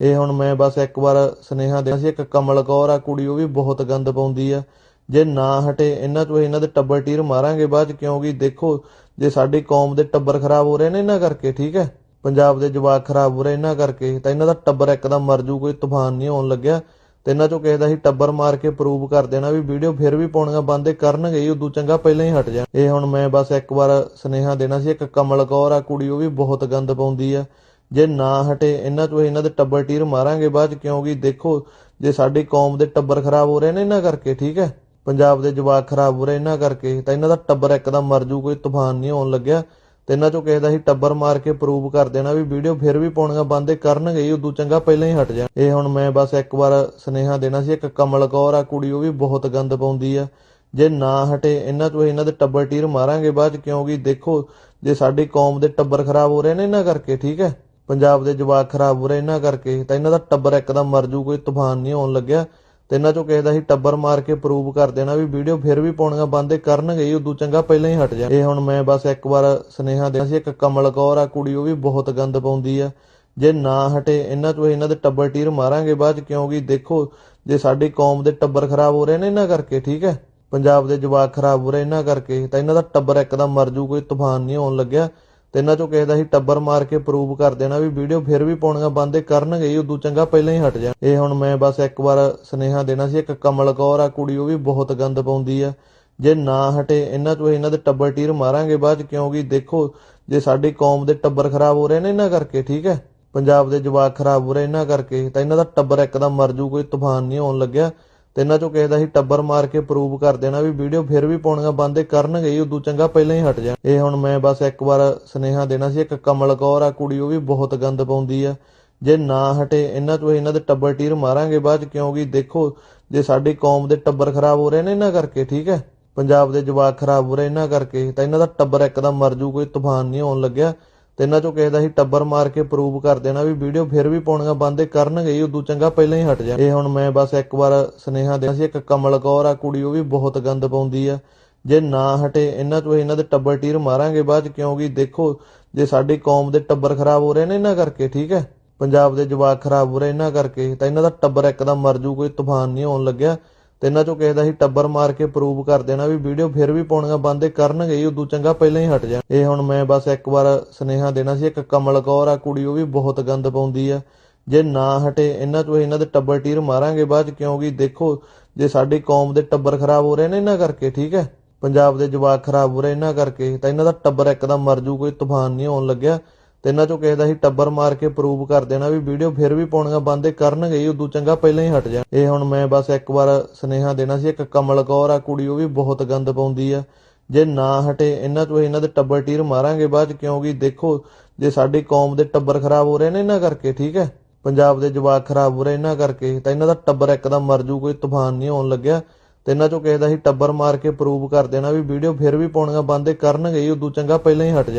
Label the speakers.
Speaker 1: ਇਹ ਹੁਣ ਮੈਂ ਬਸ ਇੱਕ ਵਾਰ ਸੁਨੇਹਾ ਦੇਣਾ ਸੀ, ਇੱਕ ਕਮਲ ਕੌਰ ਆ, ਕੁੜੀ ਉਹ ਵੀ ਬਹੁਤ ਗੰਦ ਪਾਉਂਦੀ ਆ। ਜੇ ਨਾ ਹਟੇ, ਇਹਨਾਂ ਤੋਂ ਇਹਨਾਂ ਦੇ ਟੱਬਰ ਟੀਰ ਮਾਰਾਂਗੇ ਬਾਅਦ ਚ, ਕਿਉਂਕਿ ਦੇਖੋ, ਜੇ ਸਾਡੀ ਕੌਮ ਦੇ ਟੱਬਰ ਖਰਾਬ ਹੋ ਰਹੇ ਨੇ ਇਹਨਾਂ ਕਰਕੇ, ਠੀਕ ਹੈ? ਪੰਜਾਬ ਦੇ ਜਵਾਕ ਖਰਾਬ ਹੋ ਰਹੇ ਇਹਨਾਂ ਕਰਕੇ, ਤਾਂ ਇਹਨਾਂ ਦਾ ਟੱਬਰ ਇੱਕਦਮ ਮਰ ਜੂ, ਕੋਈ ਤੂਫਾਨ ਨਹੀਂ ਆਉਣ ਲੱਗਿਆ। ਤੇ ਇਹਨਾਂ ਚੋਂ ਕਿਸੇ ਦਾ ਹੀ ਟੱਬਰ ਮਾਰ ਕੇ ਪ੍ਰੂਵ ਕਰ ਦੇਣਾ ਵੀ ਵੀਡੀਓ ਫਿਰ ਵੀ ਪਾਉਣੀਆਂ ਬੰਦੇ ਕਰਨਗੇ ਹੀ, ਉਦੋਂ ਚੰਗਾ ਪਹਿਲਾਂ ਹੀ ਹਟ ਜਾ ਇਹ ਹੁਣ ਮੈਂ ਬਸ ਇੱਕ ਵਾਰ ਸੁਨੇਹਾ ਦੇਣਾ ਸੀ, ਇੱਕ ਕਮਲ ਕੌਰ ਆ, ਕੁੜੀ ਉਹ ਵੀ ਬਹੁਤ ਗੰਦ ਪਾਉਂਦੀ ਆ। ਜੇ ਨਾ ਹਟੇ, ਇਹਨਾਂ ਤੋਂ ਇਹਨਾਂ ਦੇ ਟੱਬਰ ਟੀਰ ਮਾਰਾਂਗੇ ਬਾਅਦ ਚ, ਕਿਉਂਕਿ ਦੇਖੋ, ਜੇ ਸਾਡੀ ਕੌਮ ਦੇ ਟੱਬਰ ਖਰਾਬ ਹੋ ਰਹੇ ਨੇ ਇਹਨਾਂ ਕਰਕੇ, ਠੀਕ ਹੈ? ਪੰਜਾਬ ਦੇ ਜਵਾਕ ਖਰਾਬ ਹੋ ਰਹੇ ਇਹਨਾਂ ਕਰਕੇ, ਤਾਂ ਇਹਨਾਂ ਦਾ ਟੱਬਰ ਇੱਕਦਮ ਮਰ ਜੂ, ਕੋਈ ਤੂਫਾਨ ਨਹੀਂ ਆਉਣ ਲੱਗਿਆ। ਤੇ ਇਹਨਾਂ ਚੋਂ ਕਿਸੇ ਦਾ ਹੀ ਟੱਬਰ ਮਾਰ ਕੇ ਪ੍ਰੂਵ ਕਰ ਦੇਣਾ ਵੀ ਵੀਡੀਓ ਫਿਰ ਵੀ ਪਾਉਣੀਆਂ ਬੰਦੇ ਕਰਨਗੇ ਹੀ, ਉਦੋਂ ਚੰਗਾ ਪਹਿਲਾਂ ਹੀ ਹਟ ਜਾ ਇਹ ਹੁਣ ਮੈਂ ਬਸ ਇੱਕ ਵਾਰ ਸੁਨੇਹਾ ਦੇਣਾ ਸੀ, ਇੱਕ ਕਮਲ ਕੌਰ ਆ ਕੁੜੀ, ਉਹ ਵੀ ਬਹੁਤ ਗੰਦ ਪਾਉਂਦੀ ਆ। ਜੇ ਨਾ ਹਟੇ, ਇਹਨਾਂ ਤੋਂ ਇਹਨਾਂ ਦੇ ਟੱਬਰ ਟੀਰ ਮਾਰਾਂਗੇ ਬਾਅਦ ਚ, ਕਿਉਂਕਿ ਦੇਖੋ, ਜੇ ਸਾਡੀ ਕੌਮ ਦੇ ਟੱਬਰ ਖਰਾਬ ਹੋ ਰਹੇ ਨੇ ਇਹਨਾਂ ਕਰਕੇ, ਠੀਕ ਹੈ? ਪੰਜਾਬ ਦੇ ਜਵਾਕ ਖਰਾਬ ਹੋ ਰਹੇ ਇਹਨਾਂ ਕਰਕੇ, ਤਾਂ ਇਹਨਾਂ ਦਾ ਟੱਬਰ ਇੱਕਦਮ ਮਰ ਜੂ, ਕੋਈ ਤੂਫਾਨ ਨਹੀਂ ਆਉਣ ਲੱਗਿਆ। ਤੇ ਇਹਨਾਂ ਚੋਂ ਕਿਸੇ ਦਾ ਹੀ ਟੱਬਰ ਮਾਰ ਕੇ ਪ੍ਰੂਵ ਕਰ ਦੇਣਾ ਵੀ ਵੀਡੀਓ ਫਿਰ ਵੀ ਪਾਉਣੀਆਂ ਬੰਦ ਕਰਨਗੇ ਉਦੋਂ ਚੰਗਾ ਪਹਿਲਾਂ ਹੀ ਹਟ ਜਾ। ਇਹ ਹੁਣ ਮੈਂ ਬਸ ਇੱਕ ਵਾਰ ਸੁਨੇਹਾ ਦੇਣਾ ਸੀ, ਇੱਕ ਕਮਲ ਕੌਰ ਆ ਕੁੜੀ, ਉਹ ਵੀ ਬਹੁਤ ਗੰਦ ਪਾਉਂਦੀ ਆ। ਜੇ ਨਾ ਹਟੇ, ਇਹਨਾਂ ਤੋਂ ਇਹਨਾਂ ਦੇ ਟੱਬਰ ਟੀਰ ਮਾਰਾਂਗੇ ਬਾਅਦ ਚ, ਕਿਉਂਕਿ ਦੇਖੋ, ਜੇ ਸਾਡੀ ਕੌਮ ਦੇ ਟੱਬਰ ਖਰਾਬ ਹੋ ਰਹੇ ਨੇ ਇਹਨਾਂ ਕਰਕੇ, ਠੀਕ ਹੈ? ਪੰਜਾਬ ਦੇ ਜਵਾਕ ਖਰਾਬ ਹੋ ਰਹੇ ਇਹਨਾਂ ਕਰਕੇ, ਤਾਂ ਇਹਨਾਂ ਦਾ ਟੱਬਰ ਇੱਕਦਮ ਮਰ ਜੂ, ਕੋਈ ਤੂਫਾਨ ਨਹੀਂ ਆਉਣ ਲੱਗਿਆ। ਤੇ ਇਹਨਾਂ ਚੋਂ ਕਿਸੇ ਦਾ ਹੀ ਟੱਬਰ ਮਾਰ ਕੇ ਪ੍ਰੂਵ ਕਰ ਦੇਣਾ ਵੀ ਵੀਡੀਓ ਫਿਰ ਵੀ ਪਾਉਣੀਆਂ ਬੰਦੇ ਕਰਨਗੇ ਹੀ, ਉਦੋਂ ਚੰਗਾ ਪਹਿਲਾਂ ਹੀ ਹਟ ਜਾ ਇਹ ਹੁਣ ਮੈਂ ਬਸ ਇੱਕ ਵਾਰ ਸੁਨੇਹਾ ਦੇਣਾ ਸੀ, ਇੱਕ ਕਮਲ ਕੌਰ ਆ ਕੁੜੀ, ਉਹ ਵੀ ਬਹੁਤ ਗੰਦ ਪਾਉਂਦੀ ਆ। ਜੇ ਨਾ ਹਟੇ, ਇਹਨਾਂ ਚੋਂ ਇਹਨਾਂ ਦੇ ਟੱਬਰ ਟੀਰ ਮਾਰਾਂਗੇ ਬਾਅਦ ਚ, ਕਿਉਂਕਿ ਦੇਖੋ, ਜੇ ਸਾਡੀ ਕੌਮ ਦੇ ਟੱਬਰ ਖਰਾਬ ਹੋ ਰਹੇ ਨੇ ਇਹਨਾਂ ਕਰਕੇ, ਠੀਕ ਹੈ? ਪੰਜਾਬ ਦੇ ਜਵਾਕ ਖਰਾਬ ਹੋ ਰਹੇ ਇਹਨਾਂ ਕਰਕੇ, ਤਾਂ ਇਹਨਾਂ ਦਾ ਟੱਬਰ ਇੱਕਦਮ ਮਰ ਜੂ, ਕੋਈ ਤੂਫਾਨ ਨਹੀਂ ਆਉਣ ਲੱਗਿਆ। ਤੇ ਇਹਨਾਂ ਚੋਂ ਕਿਸੇ ਦਾ ਹੀ ਟੱਬਰ ਮਾਰ ਕੇ ਪ੍ਰੂਵ ਕਰ ਦੇਣਾ ਵੀ ਵੀਡੀਓ ਫਿਰ ਵੀ ਪਾਉਣੀਆਂ ਬੰਦੇ ਕਰਨਗੇ ਹੀ, ਉਦੋਂ ਚੰਗਾ ਪਹਿਲਾਂ ਹੀ ਹਟ ਜਾ ਇਹ ਹੁਣ ਮੈਂ ਬਸ ਇੱਕ ਵਾਰ ਸੁਨੇਹਾ ਦੇਣਾ ਸੀ, ਇੱਕ ਕਮਲ ਕੌਰ ਆ ਕੁੜੀ, ਉਹ ਵੀ ਬਹੁਤ ਗੰਦ ਪਾਉਂਦੀ ਆ। ਜੇ ਨਾ ਹਟੇ, ਇਹਨਾਂ ਤੋਂ ਇਹਨਾਂ ਦੇ ਟੱਬਰ ਟੀਰ ਮਾਰਾਂਗੇ ਬਾਅਦ ਚ, ਕਿਉਂਕਿ ਦੇਖੋ, ਜੇ ਸਾਡੀ ਕੌਮ ਦੇ ਟੱਬਰ ਖਰਾਬ ਹੋ ਰਹੇ ਨੇ ਇਹਨਾਂ ਕਰਕੇ, ਠੀਕ ਹੈ? ਪੰਜਾਬ ਦੇ ਜਵਾਕ ਖਰਾਬ ਹੋ ਰਹੇ ਇਹਨਾਂ ਕਰਕੇ, ਤਾਂ ਇਹਨਾਂ ਦਾ ਟੱਬਰ ਇੱਕਦਮ ਮਰ ਜੂ, ਕੋਈ ਤੂਫਾਨ ਨਹੀਂ ਆਉਣ ਲੱਗਿਆ। ਤੇ ਇਹਨਾਂ ਚੋਂ ਕਿਸੇ ਦਾ ਹੀ ਟੱਬਰ ਮਾਰ ਕੇ ਪ੍ਰੂਵ ਕਰ ਦੇਣਾ ਵੀ ਵੀਡੀਓ ਫਿਰ ਵੀ ਪਾਉਣੀਆਂ ਬੰਦੇ ਕਰਨਗੇ ਹੀ ਉਦੋਂ ਚੰਗਾ ਪਹਿਲਾਂ ਹੀ ਹਟ ਜਾ ਇਹ ਹੁਣ ਮੈਂ ਬਸ ਇੱਕ ਵਾਰ ਸੁਨੇਹਾ ਦੇਣਾ ਸੀ, ਇੱਕ ਕਮਲ ਕੌਰ ਆ ਕੁੜੀ, ਉਹ ਵੀ ਬਹੁਤ ਗੰਦ ਪਾਉਂਦੀ ਆ। ਜੇ ਨਾ ਹਟੇ, ਇਹਨਾਂ ਤੋਂ ਇਹਨਾਂ ਦੇ ਟੱਬਰ ਟੀਰ ਮਾਰਾਂਗੇ ਬਾਅਦ ਚ, ਕਿਉਂਕਿ ਦੇਖੋ, ਜੇ ਸਾਡੀ ਕੌਮ ਦੇ ਟੱਬਰ ਖਰਾਬ ਹੋ ਰਹੇ ਨੇ ਇਹਨਾਂ ਕਰਕੇ, ਠੀਕ ਹੈ? ਪੰਜਾਬ ਦੇ ਜਵਾਕ ਖਰਾਬ ਹੋ ਰਹੇ ਇਹਨਾਂ ਕਰਕੇ, ਤਾਂ ਇਹਨਾਂ ਦਾ ਟੱਬਰ ਇੱਕਦਮ ਮਰ ਜੂ, ਕੋਈ ਤੂਫਾਨ ਨਹੀਂ ਆਉਣ ਲੱਗਿਆ। ਤੇ ਇਹਨਾਂ ਚੋਂ ਕਿਸੇ ਦਾ ਹੀ ਟੱਬਰ ਮਾਰ ਕੇ ਪ੍ਰੂਵ ਕਰ ਦੇਣਾ ਵੀ ਵੀਡੀਓ ਫਿਰ ਵੀ ਪਾਉਣੀਆਂ ਬੰਦੇ ਕਰਨਗੇ ਉਦੋਂ ਚੰਗਾ ਪਹਿਲਾਂ ਹੀ ਹਟ ਜਾ ਇਹ ਹੁਣ ਮੈਂ ਬਸ ਇੱਕ ਵਾਰ ਸੁਨੇਹਾ ਦੇਣਾ ਸੀ, ਇੱਕ ਕਮਲ ਕੌਰ ਆ ਕੁੜੀ, ਉਹ ਵੀ ਬਹੁਤ ਗੰਦ ਪਾਉਂਦੀ ਆ। ਜੇ ਨਾ ਹਟੇ, ਇਹਨਾਂ ਤੋਂ ਇਹਨਾਂ ਦੇ ਟੱਬਰ ਟੀਰ ਮਾਰਾਂਗੇ ਬਾਅਦ ਚ, ਕਿਉਂਕਿ ਦੇਖੋ, ਜੇ ਸਾਡੀ ਕੌਮ ਦੇ ਟੱਬਰ ਖਰਾਬ ਹੋ ਰਹੇ ਨੇ ਇਹਨਾਂ ਕਰਕੇ, ਠੀਕ ਹੈ? ਪੰਜਾਬ ਦੇ ਜਵਾਕ ਖਰਾਬ ਹੋ ਰਹੇ ਇਹਨਾਂ ਕਰਕੇ, ਤਾਂ ਇਹਨਾਂ ਦਾ ਟੱਬਰ ਇੱਕਦਮ ਮਰ ਜੂ, ਕੋਈ ਤੂਫਾਨ ਨਹੀਂ ਆਉਣ ਲੱਗਿਆ। ਤੇ ਇਹਨਾਂ ਚੋਂ ਕਿਸੇ ਦਾ ਹੀ ਟੱਬਰ ਮਾਰ ਕੇ ਪ੍ਰੂਵ ਕਰ ਦੇਣਾ ਵੀ ਵੀਡੀਓ ਫਿਰ ਵੀ ਪਾਉਣੀਆਂ ਬੰਦ ਕਰਨਗੇ ਹੀ, ਉਦੋਂ ਚੰਗਾ ਪਹਿਲਾਂ ਹੀ ਹਟ ਜਾ ਇਹ ਹੁਣ ਮੈਂ ਬਸ ਇੱਕ ਵਾਰ ਸੁਨੇਹਾ ਦੇਣਾ ਸੀ, ਇੱਕ ਕਮਲ ਕੌਰ ਆ ਕੁੜੀ, ਉਹ ਵੀ ਬਹੁਤ ਗੰਦ ਪਾਉਂਦੀ ਆ। ਜੇ ਨਾ ਹਟੇ, ਇਹਨਾਂ ਤੋਂ ਇਹਨਾਂ ਦੇ ਟੱਬਰ ਟੀਰ ਮਾਰਾਂਗੇ ਬਾਅਦ ਚ, ਕਿਉਂਕਿ ਦੇਖੋ, ਜੇ ਸਾਡੀ ਕੌਮ ਦੇ ਟੱਬਰ ਖਰਾਬ ਹੋ ਰਹੇ ਨੇ ਇਹਨਾਂ ਕਰਕੇ, ਠੀਕ ਹੈ? ਪੰਜਾਬ ਦੇ ਜਵਾਕ ਖਰਾਬ ਹੋ ਰਹੇ ਇਹਨਾਂ ਕਰਕੇ, ਤਾਂ ਇਹਨਾਂ ਦਾ ਟੱਬਰ ਇੱਕਦਮ ਮਰ ਜੂ, ਕੋਈ ਤੂਫਾਨ ਨਹੀਂ ਆਉਣ ਲੱਗਿਆ। ਤੇ ਇਹਨਾਂ ਚੋਂ ਕਿਸੇ ਦਾ ਹੀ ਟੱਬਰ ਮਾਰ ਕੇ ਪ੍ਰੂਵ ਕਰ ਦੇਣਾ ਵੀ ਵੀਡੀਓ ਫਿਰ ਵੀ ਪਾਉਣੀਆਂ ਬੰਦ ਕਰਨਗੇ ਹੀ, ਉਦੋਂ ਚੰਗਾ ਪਹਿਲਾਂ ਹੀ ਹਟ ਜਾ